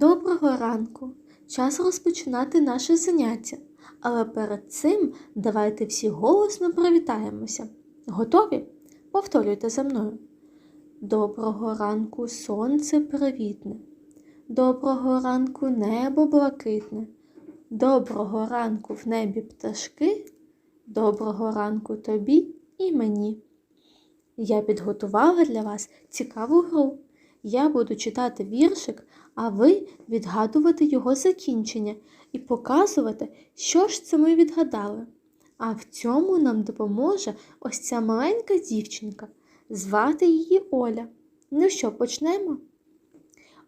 Доброго ранку! Час розпочинати наше заняття. Але перед цим давайте всі голосно привітаємося. Готові? Повторюйте за мною. Доброго ранку сонце привітне. Доброго ранку небо блакитне. Доброго ранку в небі пташки. Доброго ранку тобі і мені. Я підготувала для вас цікаву гру. Я буду читати віршик, а ви відгадувати його закінчення і показувати, що ж це ми відгадали. А в цьому нам допоможе ось ця маленька дівчинка. Звати її Оля. Ну що, почнемо?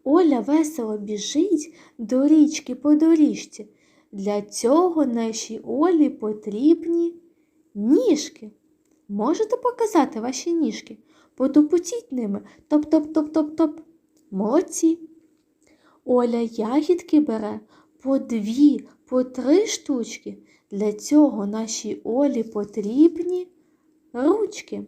Оля весело біжить до річки по доріжці. Для цього нашій Олі потрібні ніжки. Можете показати ваші ніжки? Потупотіть ними топ-топ-топ-топ-топ. Молодці. Оля ягідки бере по дві, по три штучки. Для цього нашій Олі потрібні ручки.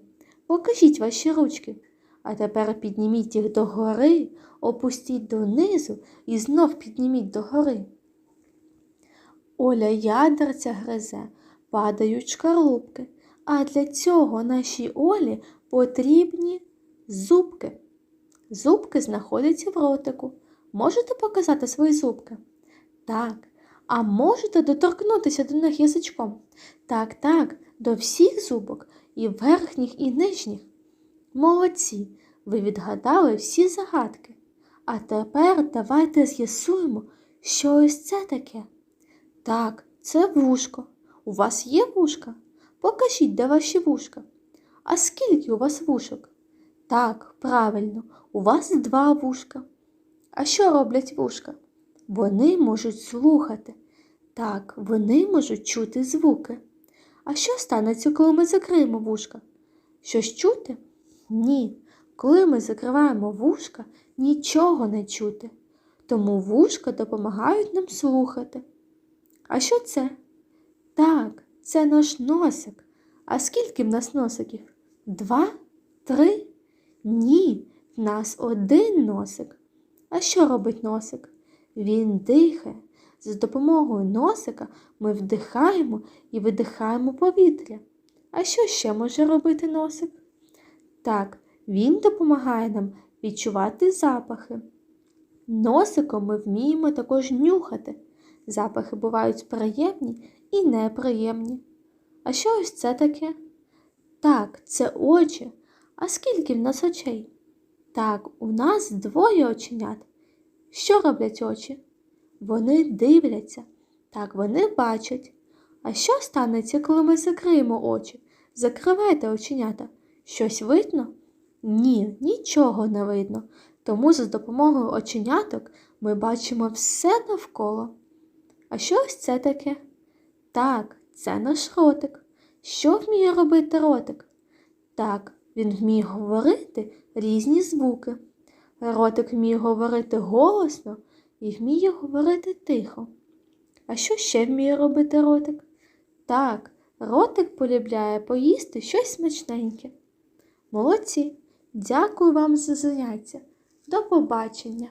Покажіть ваші ручки. А тепер підніміть їх догори, опустіть донизу і знов підніміть догори. Оля ядерця гризе, падають шкарлупки. А для цього нашій Олі потрібні зубки. Зубки знаходяться в ротику. Можете показати свої зубки? Так. А можете доторкнутися до них язичком? Так, так, до всіх зубок, і верхніх, і нижніх. Молодці, ви відгадали всі загадки. А тепер давайте з'ясуємо, що ось це таке. Так, це вушко. У вас є вушка? Покажіть, де ваші вушка. А скільки у вас вушок? Так, правильно, у вас два вушка. А що роблять вушка? Вони можуть слухати. Так, вони можуть чути звуки. А що станеться, коли ми закриємо вушка? Щось чути? Ні. Коли ми закриваємо вушка, нічого не чути. Тому вушка допомагають нам слухати. А що це? Так, це наш носик. А скільки в нас носиків? Два? Три? Ні, в нас один носик. Що робить носик? Він дихає. За допомогою носика ми вдихаємо і видихаємо повітря. А що ще може робити носик? Так, він допомагає нам відчувати запахи. Носиком ми вміємо також нюхати. Запахи бувають приємні і неприємні. А що ось це таке? Так, це очі. А скільки в нас очей? Так, у нас двоє оченят. Що роблять очі? Вони дивляться. Так, вони бачать. А що станеться, коли ми закриємо очі? Закривайте оченята. Щось видно? Ні, нічого не видно. Тому за допомогою оченяток ми бачимо все навколо. А що ось це таке? Так, це наш ротик. Що вміє робити ротик? Так, він вміє говорити різні звуки. Ротик вміє говорити голосно і вміє говорити тихо. А що ще вміє робити ротик? Так, ротик полюбляє поїсти щось смачненьке. Молодці! Дякую вам за заняття. До побачення!